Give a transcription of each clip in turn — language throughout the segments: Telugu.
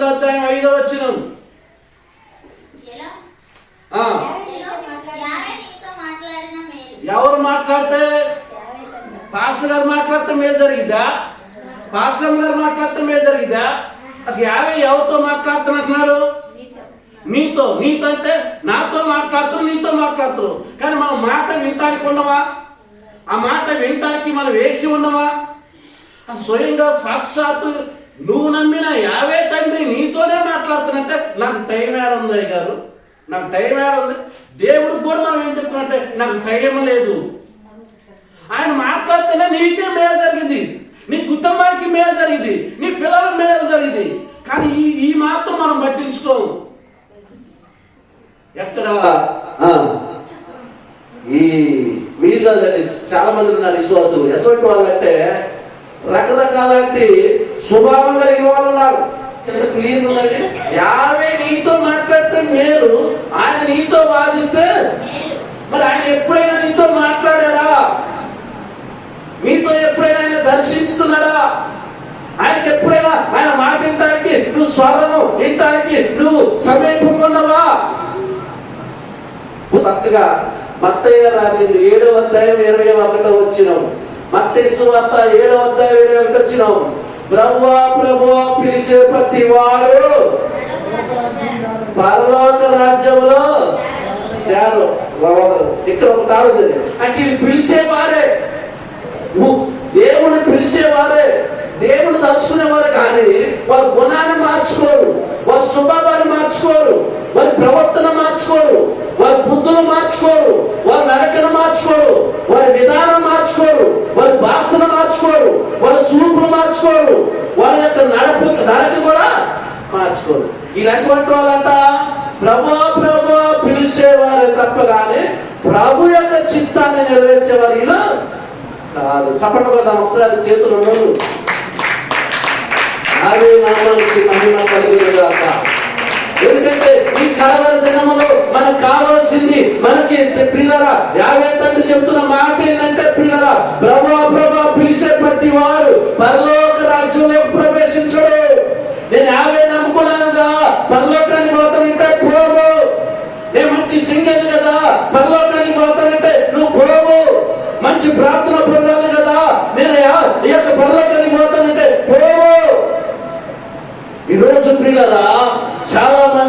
పదకొండు అధ్యాయం ఐదో వచ్చిన యావే. ఎవరు మాట్లాడితే? పాస్టర్ గారు మాట్లాడితే మేలు జరిగిద్దా? పాస్టర్ గారు మాట్లాడితే మేలు జరిగిద్దా? అసలు యాభై ఎవరితో మాట్లాడుతున్నట్టున్నారు? నీతో. నీతో అంటే నాతో మాట్లాడుతూ నీతో మాట్లాడుతూ కానీ మనం మాట వినటానికి ఉండవా? ఆ మాట వినటానికి మనం వేసి ఉండవా? స్వయంగా సాక్షాత్తు నువ్వు నమ్మిన యావే తండ్రి నీతోనే మాట్లాడుతున్నట్టే నాకు టైం ఏడ ఉంది గారు. నాకు టైం ఏడ ఉంది దేవుడికి కూడా మనం ఏం చెప్తున్నట్టే నాకు టైం లేదు. ఆయన మాట్లాడితేనే నీకే మేలు జరిగింది. నీ కుటుంబానికి మేలు జరిగింది. నీ పిల్లల మేలు జరిగింది. కానీ ఈ ఈ మాత్రం మనం పట్టించుకోము. ఎక్కడ ఈ మీరు చాలా మంది ఉన్నారు విశ్వాసం ఎటువంటి వాళ్ళంటే రకరకాలంటి స్వభావం కలిగిన వాళ్ళు ఉన్నారు. ఎంత క్లియర్ ఉందండి? యాభై నీతో మాట్లాడితే మేలు. ఆయన నీతో వాదిస్తే మేలు. మరి ఆయన ఎప్పుడైనా నీతో మాట్లాడాడా? నీతో ఎప్పుడైనా ఆయన దర్శించుతున్నాడా ఆయనకి ఎప్పుడైనా ఆయన మాట వినటానికి నువ్వు స్వరము వినటానికి నువ్వు సమీపంగా ఉన్నావా? చక్కగా మత్తయ్య రాసింది ఏడవ అధ్యాయం ఇరవై ఒకటో వచ్చినాం. మత్తయ్య సువార్త ఏడవ అధ్యాయం ఇరవై ఒకటి వచ్చినాం. బ్రహ్మ ప్రభు పిలిచే ప్రతి వాడు పరలోక రాజ్యంలో చేరు ఇక్కడ ఒక తారు అంటే ఇది పిలిచేవారే. ఊ- దేవుని పిలిచేవారే. దేవుని తలుచుకునేవారు కానీ వారి గుణాన్ని మార్చుకోరు. వారి స్వభావాన్ని మార్చుకోరు. వారి ప్రవర్తన మార్చుకోరు. వారి బుద్ధులు మార్చుకోరు. వారి నడకను మార్చుకోరు. వారి విధానం మార్చుకోరు. వారి భాషను మార్చుకోరు వారి సూపులు మార్చుకోరు వారి యొక్క నడక నడక కూడా మార్చుకోరు ఈ లక్ష్మంటే వాళ్ళంట ప్రభు ప్రభు పిలిచేవారే తప్ప కానీ ప్రభు యొక్క చిత్తాన్ని నెరవేర్చేవారు ఇలా కాదు. చెప్పండి కదా ఒకసారి చేతులు ఉన్నోళ్ళు అదే నామానికి మహిమ ఎందుకంటే ఈ కలవర దినములో మనకు కావాల్సింది మనకి ప్రిల్లరా యాభై తండ్రి చెబుతున్న మాట ఏంటంటే ప్రిల్లరా ప్రభా ప్రభా పిలిచే ప్రతి వారు పరలోక రాజ్యంలో ప్రవేశించడు నేను యాభై నమ్ముకున్నాను కదా పరలోకానికి పోతానంటే పోవు నేను మంచి సింగర్ కదా పరలోకానికి పోతానంటే నువ్వు పోవు మంచి ప్రార్థన పొందాలి కదా నేను యా- ఈ యొక్క పరలోకానికి పోతానంటే పోవు ఈ రోజు ప్రియులరా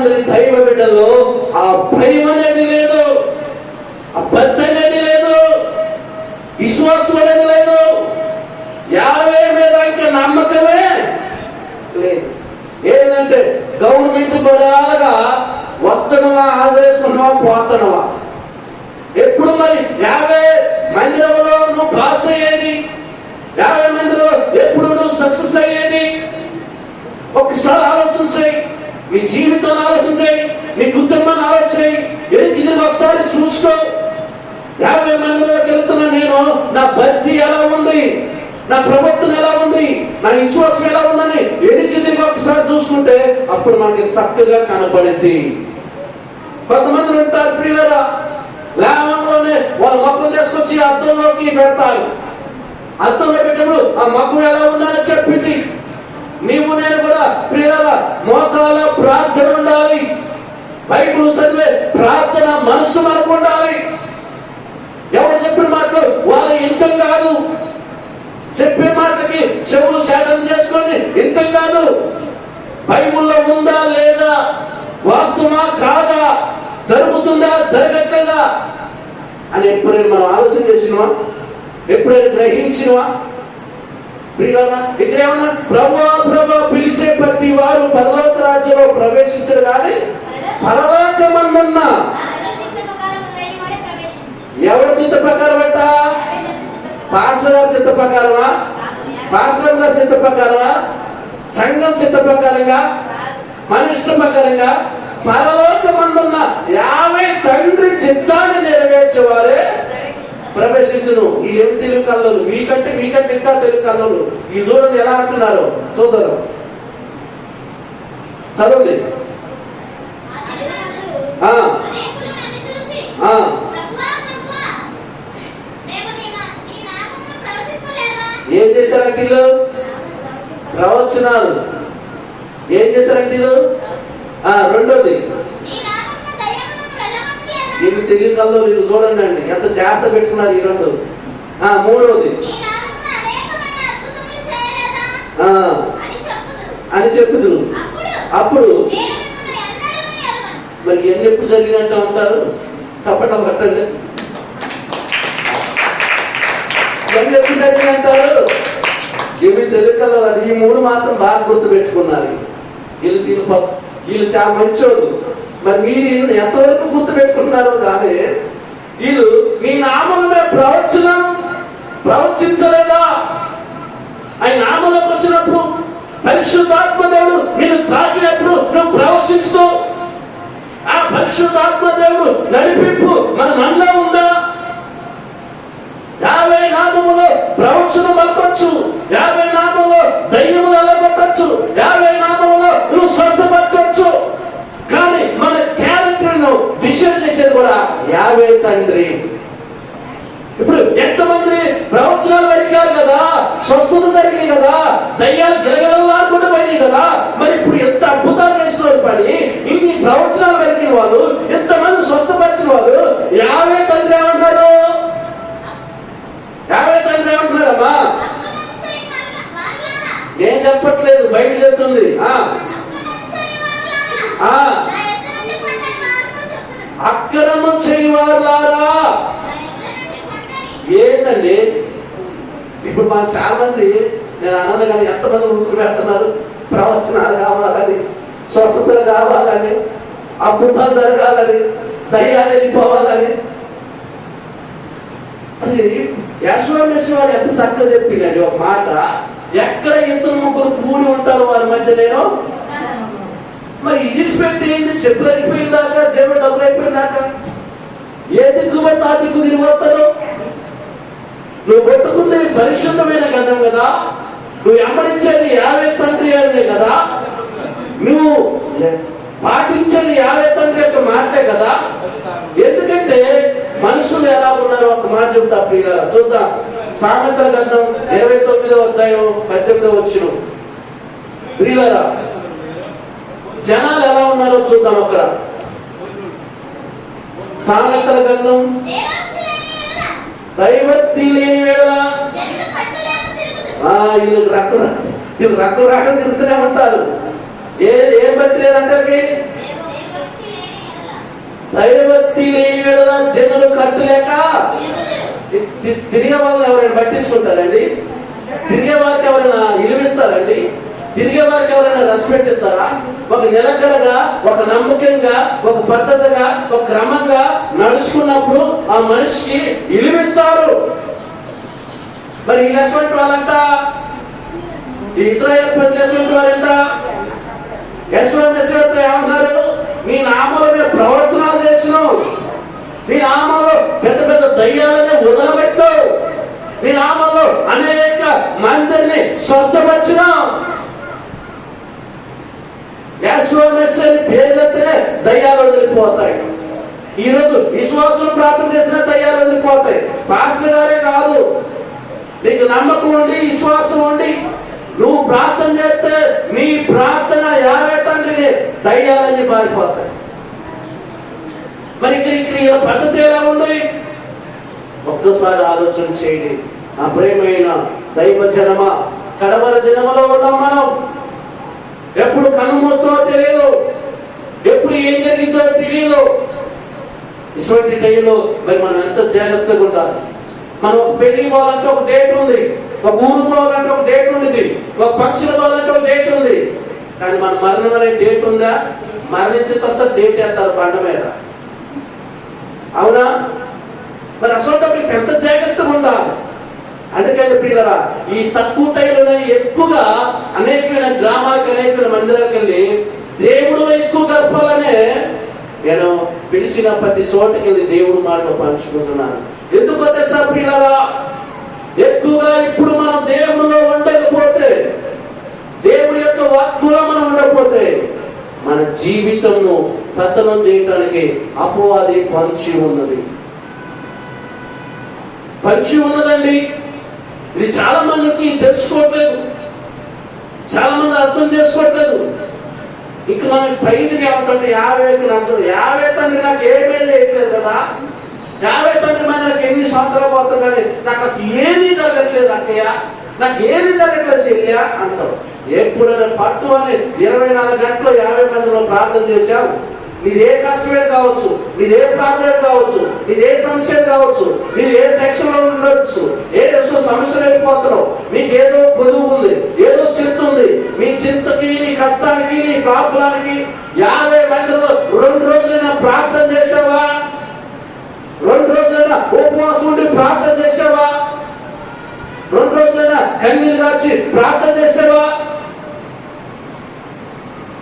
చాలా దైవ బిడ్డలో ఆ భయం అనేది లేదు ఆ భక్తి అనేది లేదు విశ్వాసం అనేది లేదు. యాభై మీద ఇంకా నమ్మకమే లేదు. ఏంటంటే గవర్నమెంట్ బలాలుగా వస్తున్నవా ఆశ్రయిస్తున్నావా పోతున్నావా? ఎప్పుడు మరి యాభై మందిరంలో నువ్వు పాస్ అయ్యేది? యాభై మందిలో ఎప్పుడు నువ్వు సక్సెస్ అయ్యేది ఒకసారి ఆలోచన చేయి నీ జీవితాన్ని ఆలోచన నీ కుటుంబాన్ని ఆలోచన ఎందుకు ఇది ఒకసారి చూసుకో. యాభై మందిలోకి వెళ్తున్నా నేను నా భక్తి ఎలా ఉంది? నా ప్రవర్తన ఎలా ఉంది? నా విశ్వాసం ఎలా ఉందని ఎనికి తిరిగి ఒకసారి చూసుకుంటే అప్పుడు మనకి చక్కగా కనపడింది. కొంతమంది ఉంటారు పిల్లరా లేవంలోనే వాళ్ళ మొక్కలు తీసుకొచ్చి అద్దంలోకి పెడతారు. అద్దంలో పెట్టినప్పుడు ఆ మొక్కం ఎలా ఉందని చెప్పింది నీవు నేను కూడా ప్రియులరా మోకాల ప్రార్థన ఉండాలి. బైబుల్ చదివే ప్రార్థన మనసు మనకు ఉండాలి. ఎవరు చెప్పిన మాటలు వాళ్ళ ఇంతం కాదు. చెప్పే మాటలకి చెవులు శాతం చేసుకొని ఇంతం కాదు. బైబుల్లో ఉందా లేదా? వాస్తవా కాదా? జరుగుతుందా జరగట్లేదా? అని ఎప్పుడైనా మనం ఆలోచన చేసినవా? ఎప్పుడైనా గ్రహించినవా? ప్రియులరా ఇక్కడ ఏమన్నా ప్రభా ప్రభా పిలిచే ప్రతి వారు పరలోక రాజ్యంలో ప్రవేశించరు కానీ పరలోక మందున్న ఎవరి చిత్త ప్రకారం అంట యావే తండ్రి పాస్టర్ గారి చిత్త ప్రకారమా? కాదు. పాస్టర్ గారి చిత్త ప్రకారమా? సంఘం చిత్త ప్రకారంగా? మన ఇష్ట ప్రకారంగా? పరలోక మందున్న యాభై తండ్రి చిత్తాన్ని నెరవేర్చేవారే ప్రవేశించను. ఈ వీళ్ళేమి తెలుగు కల్లోలు మీకంటే మీకంటే ఇంకా తెలుగు కల్లోలు ఈ చూడండి ఎలా అంటున్నారు చూద్దాం చదవండి. ఏం చేశారు వీళ్ళు ప్రవచనాలు. ఏం చేశారు వీళ్ళు రెండోది. వెళ్ళగొట్టలేదా? వీళ్ళు తెలియకల్లో మీరు చూడండి అండి. ఎంత జాగ్రత్త పెట్టుకున్నారు ఈ రెండు? ఆ, మూడోది. ఆ, అని చెప్పుదురు. అప్పుడు మరి ఎన్ని ఎప్పుడు జరిగినట్టు అంటారు? చప్పట్ల పట్టండి ఎన్ని ఎప్పుడు జరిగినంటారు ఇవి తెలియకల్లో ఈ మూడు మాత్రం బాగా గుర్తు పెట్టుకున్నారు వీళ్ళు వీళ్ళు వీళ్ళు చాలా మంచోళ్ళు. మరి మీరు ఎంతవరకు గుర్తు పెట్టుకుంటున్నారో కానీ వీళ్ళు మీ నామలమే ప్రవచనం ప్రవచించలేదా? ఆయన నామలోకి వచ్చినప్పుడు పరిశుద్ధాత్మదేవుడు నేను తాకినప్పుడు నువ్వు ప్రవశిస్తూ ఆ పరిశుద్ధాత్మదేవుడు నడిపింపు మన మనలో ఉందా? యాభై నామములో ప్రవచనం పలకొచ్చు యాభై నామములో దయ్యములు వెళ్ళగొట్టచ్చు యాభై నామములో నువ్వు స్వస్థపరచవచ్చు క్యారెక్టర్ను చేసేది కూడా యాభై తండ్రి. ఇప్పుడు ఎంతమంది ప్రవచనాలు పలికారు కదా స్వస్థత జరిగింది కదా దయ్యాలు గిలగలలాడుకుంటూ పోయినాయి కదా మరి ఇప్పుడు ఎంత అద్భుతాలు చేసిన వాళ్ళు పని ఇన్ని ప్రవచనాలు పలికిన వాళ్ళు ఎంతమంది స్వస్థపరిచిన వాళ్ళు యాభై తండ్రి ఏమంటారు యాభై తండ్రి ఏమంటున్నారమ్మా అక్రమం చేయు వారుల- వారులారా, నేను చెప్పట్లేదు బయట చెప్తుంది ఆ అక్రమం చేయు వారులారా, ఆ. నా ఎద్దు నుండి పండని వారితో చెప్పుదురు. అక్రమం చేయవారులారా నా ఎద్దు నుండి పండని ఏంటండి? ఇప్పుడు మన చాలా మంది నేను అన్నది కానీ ఎంతమంది ఊరుకు పెడుతున్నారు? ప్రవచనాలు కావాలని స్వస్థతలు కావాలని అద్భుతాలు జరగాలని దయ్యాలు వెళ్ళిపోవాలని. అది యశ్వమేశ్వ వాడు ఎంత చక్కగా చెప్పిందండి ఒక మాట. ఎక్కడ ఇద్దరు ముగ్గురు కూడి ఉంటారు వారి మధ్య నేను మరి ఇది పెట్టి ఏంది? చెప్పులు అయిపోయిందాక జేబు డబ్బులు అయిపోయిందాక ఏ దిక్కు ఆ దిక్కు తిరిగి వస్తారు నువ్వు కొట్టుకుంది పరిశుద్ధమైన గంధం కదా? నువ్వు ఎమ్మడించేది యావే తండ్రి అనే కదా? నువ్వు పాటించేది యావే తండ్రి యొక్క మాటే కదా? ఎందుకంటే మనుషులు ఎలా ఉన్నారో ఒక మాట చెప్తా ప్రియుల చూద్దాం. సామెతల గ్రంథం ఇరవై తొమ్మిదో అధ్యాయం పద్దెనిమిదో వచ్చిన. ప్రియులరా జనాలు ఎలా ఉన్నారో చూద్దాం అక్కడ. సామెతల గ్రంథం ఆ వీళ్ళు రక్కు వీళ్ళు రక్కు రాక తిరుగుతూనే ఉంటారు. ఏ ఏం బతి లేదంటే దేవో- దేవోక్తి లేని జనులు కట్టలేక తిరిగే వాళ్ళని ఎవరైనా పట్టించుకుంటారండి తిరిగే వారికి ఎవరైనా ఇలువిస్తారండి తిరిగే వారికి ఎవరైనా రెస్పెక్ట్ ఇస్తారా ఒక నిలకడగా ఒక నమ్మకంగా ఒక పద్ధతిగా ఒక క్రమంగా నడుచుకున్నప్పుడు ఆ మనిషికి ఇలిమిస్తారు మరి ఈ లక్ష్మణ్ వాళ్ళంట ఇస్రాయల్ ప్రజలు ఎటువంటి వారంట? యశ్వంత్ యశ్వంతో ఏమంటారు నీ నామలో మేము ప్రవచనాలు చేసినాం. మీ నామంలో దయ్యాలు వదిలిపోతాయి. ఈరోజు విశ్వాసం ప్రార్థన చేసిన దయ్యాలు వదిలిపోతాయి. పాస్టర్ గారే కాదు. నీకు నమ్మకం ఉండి విశ్వాసం ఉండి నువ్వు ప్రార్థన చేస్తే నీ ప్రార్థన యావే తండ్రిని దయ్యాలన్నీ మారిపోతాయి మరి ఇక్కడ ఇక్కడ పద్ధతి ఎలా ఉంది? ఒక్కసారి ఆలోచన చేయండి. నా ప్రేమైన దైవ జనమ కడవల దినములో ఉన్నాం మనం. ఎప్పుడు కన్ను మూస్తామో తెలియదు. ఎప్పుడు ఏం జరిగిందో తెలియదు ఇటువంటి టైంలో మరి మనం ఎంత జాగ్రత్తగా ఉండాలి? మనం ఒక పెళ్ళి పోవాలంటే ఒక డేట్ ఉంది. ఒక ఊరు పోవాలంటే ఒక డేట్ ఉంది ఒక పక్షులు పోవాలంటే ఒక డేట్ ఉంది. కానీ మన మరణం అనే డేట్ ఉందా? మరణించిన తర్వాత డేట్ వేస్తారు బండ మీద. అవునా? మరి అసలు ఎంత జాగ్రత్తగా ఉండాలి? అందుకని పిల్లరా ఈ తక్కువ టైంలోనే ఎక్కువగా అనేకమైన గ్రామాలకు అనేకమైన మందిరాలకు వెళ్ళి దేవుడు ఎక్కువ గర్పాలనే నేను పిలిచిన ప్రతి చోటకి వెళ్ళి దేవుడు మాటలు పంచుకుంటున్నాను. ఎందుకో తెలుసా ఎక్కువగా ఇప్పుడు మనం దేవుడిలో ఉండకపోతే దేవుడి యొక్క వాక్కులో మనం ఉండకపోతే మన జీవితంను పతనం చేయటానికి అపవాది పంచి ఉన్నది. పంచి ఉన్నదండి. ఇది చాలా మందికి తెలుసుకోవట్లేదు. చాలా మంది అర్థం చేసుకోవట్లేదు. ఇక మనకి పైదికి యాభై యాభైకి నాకు యాభై తండ్రి నాకు ఏమీ చేయట్లేదు కదా. యాభై తండ్రి మీద నాకు ఎన్ని సంవత్సరాలు పోతుంది కానీ నాకు అసలు ఏది జరగట్లేదు అక్కయ్య. నాకు ఏది జరగట్లేదు చెల్లి అంటావు ఎప్పుడైనా పట్టు అని ఇరవై నాలుగు గంటలు యాభై మందిలో ప్రార్థన చేశావు? నీది ఏ కష్టమే కావచ్చు? నీది ఏ ప్రాబ్లం కావచ్చు? నీది ఏ సమస్య కావచ్చు? మీరు ఏ టెన్షన్లో ఉండొచ్చు? ఏ సమస్య వెళ్ళిపోతున్నావు మీకు ఏదో పొదువు ఉంది ఏదో చింత ఉంది. మీ చింతకి నీ కష్టానికి ప్రాబ్లానికి యాభై మందిలో రెండు రోజులైనా ప్రార్థన చేసావా? రెండు రోజులైనా ఉపవాసం ఉండి ప్రార్థన చేసావా? రెండు రోజులైనా కన్నీళ్ళు కాచి ప్రార్థన చేసావా?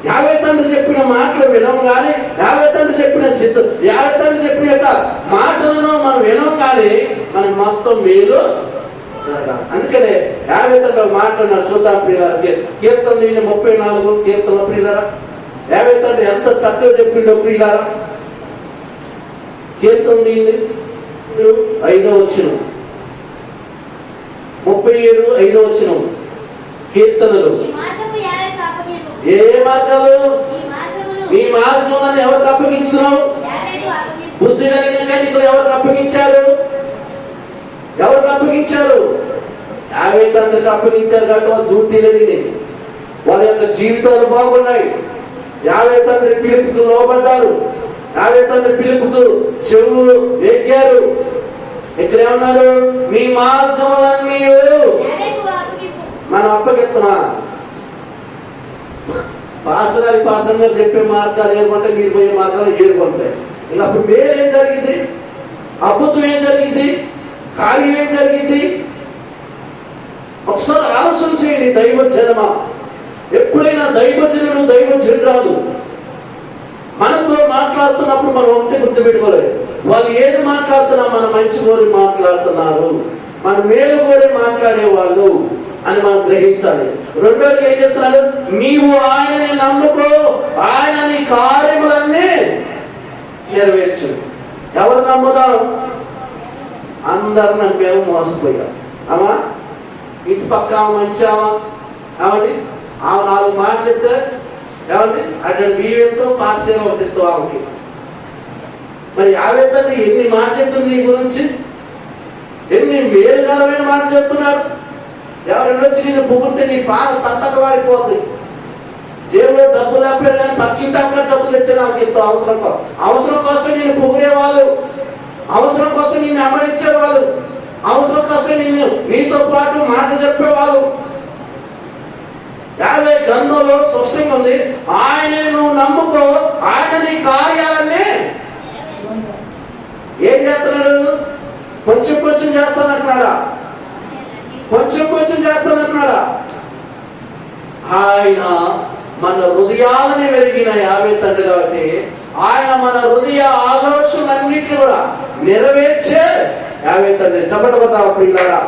యాభై తండ్రి చెప్పిన మాటలు వినం కానీ యాభై తండ్రి చెప్పిన సిద్ధం యాభై తండ్రి చెప్పిన మాటలను మనం వినం కానీ మనకి మొత్తం మేలు అందుకనే యాభై ఒక మాట్లాడినారు చూద్దాం ప్రియులారా. కీ- కీర్తన దీని ముప్పై నాలుగు కీర్తన ప్రియులారా. యాభై ఎంత చక్కగా చెప్పిండో ప్రియులారా. కీర్తన దీని ఐదో వచ్చిన ముప్పై ఏడు ఐదో వచ్చిన కీర్తనలు. ఏ మార్గాలు? మీ మార్గంలో ఎవరికి అప్పగించున్నావు యారేకు అప్పగింపు. బుద్ధి కలిగిన కన్నికలు ఎవరికి అప్పగించారు? ఎవరికి అప్పగించారు యాభై తండ్రికి అప్పగించారు కాబట్టి వాళ్ళు డ్యూటీ వాళ్ళ యొక్క జీవితాలు బాగున్నాయి. యాభై తండ్రి పిలుపుకు లోపడ్డారు యాభై తండ్రి పిలుపుకు చెవులు ఎగ్గారు. ఇక్కడ ఏమన్నారు మీ మార్గములన్నీ మనం అప్పగిస్తామా పాస్టర్ పాసంగా చెప్పే మార్గాలు ఏమంటే మీరు పోయే మార్గాలు ఏర్పడతాయి ఇక అప్పుడు మేలు ఏం జరిగింది? అద్భుతం ఏం జరిగింది? కార్యం ఏం జరిగింది? ఒకసారి ఆలోచన చేయండి దైవ జనమ ఎప్పుడైనా దైవ జనుడు దైవ రాదు. మనతో మాట్లాడుతున్నప్పుడు మనం ఒకటి గుర్తుపెట్టుకోలేదు వాళ్ళు ఏది మాట్లాడుతున్నా మన మంచి కోరి మాట్లాడుతున్నారు. మన మేలు కోరి మాట్లాడేవాళ్ళు అని మనం గ్రహించాలి. రెండోది ఏం చెప్తున్నాడు నీవు ఆయనని నమ్ముకో. ఆయన నీ కార్యములన్నీ నెరవేర్చు. ఎవరు నమ్ముదాం అందరం మేము మోసపోయాం అమ్మా ఇటు పక్క ఆమె మంచామా ఏమండి? ఆ నాలుగు మాటలు చెప్తే ఏమండి? అక్కడ బియ్యంతో పాసేలో ఒకటి ఎత్తు ఆమెకి? మరి యాభై తండ్రి ఎన్ని మాటలు చెప్తుంది నీ గురించి? ఎన్ని మేలుకరమైన మాటలు చెప్తున్నారు? ఎవరైనా వచ్చి నిన్ను పొగిడితే నీ బాధ తట్టకలాడిపోద్ది జేబులో డబ్బులు లేకపోతే కానీ పక్కింటి అక్కడ డబ్బులు తెచ్చే నాకు ఎంతో అవసరం అవసరం కోసం నేను పొగిడే వాళ్ళు అవసరం కోసం నిన్ను అమరించేవాళ్ళు. అవసరం కోసం నిన్ను నీతో పాటు మాట చెప్పేవాళ్ళు. యాభై గ్రంథంలో స్పష్టంగా ఉంది ఆయన నువ్వు నమ్ముకో ఆయన నీ కార్యాలన్నీ ఏం చేస్తున్నాడు? కొంచెం కొంచెం చేస్తానంటున్నాడా? కొంచెం కొంచెం చేస్తానంటున్నాడా? ఆయన మన హృదయాలని వెరిగిన యాభై తండ్రి కాబట్టి ఆయన మన హృదయ ఆలోచనలన్నింటినీ కూడా నెరవేర్చే యాభై తండ్రి. చెప్పడం కదా పిల్లరా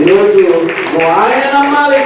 ఈరోజు నువ్వు ఆయన నమ్మాలి.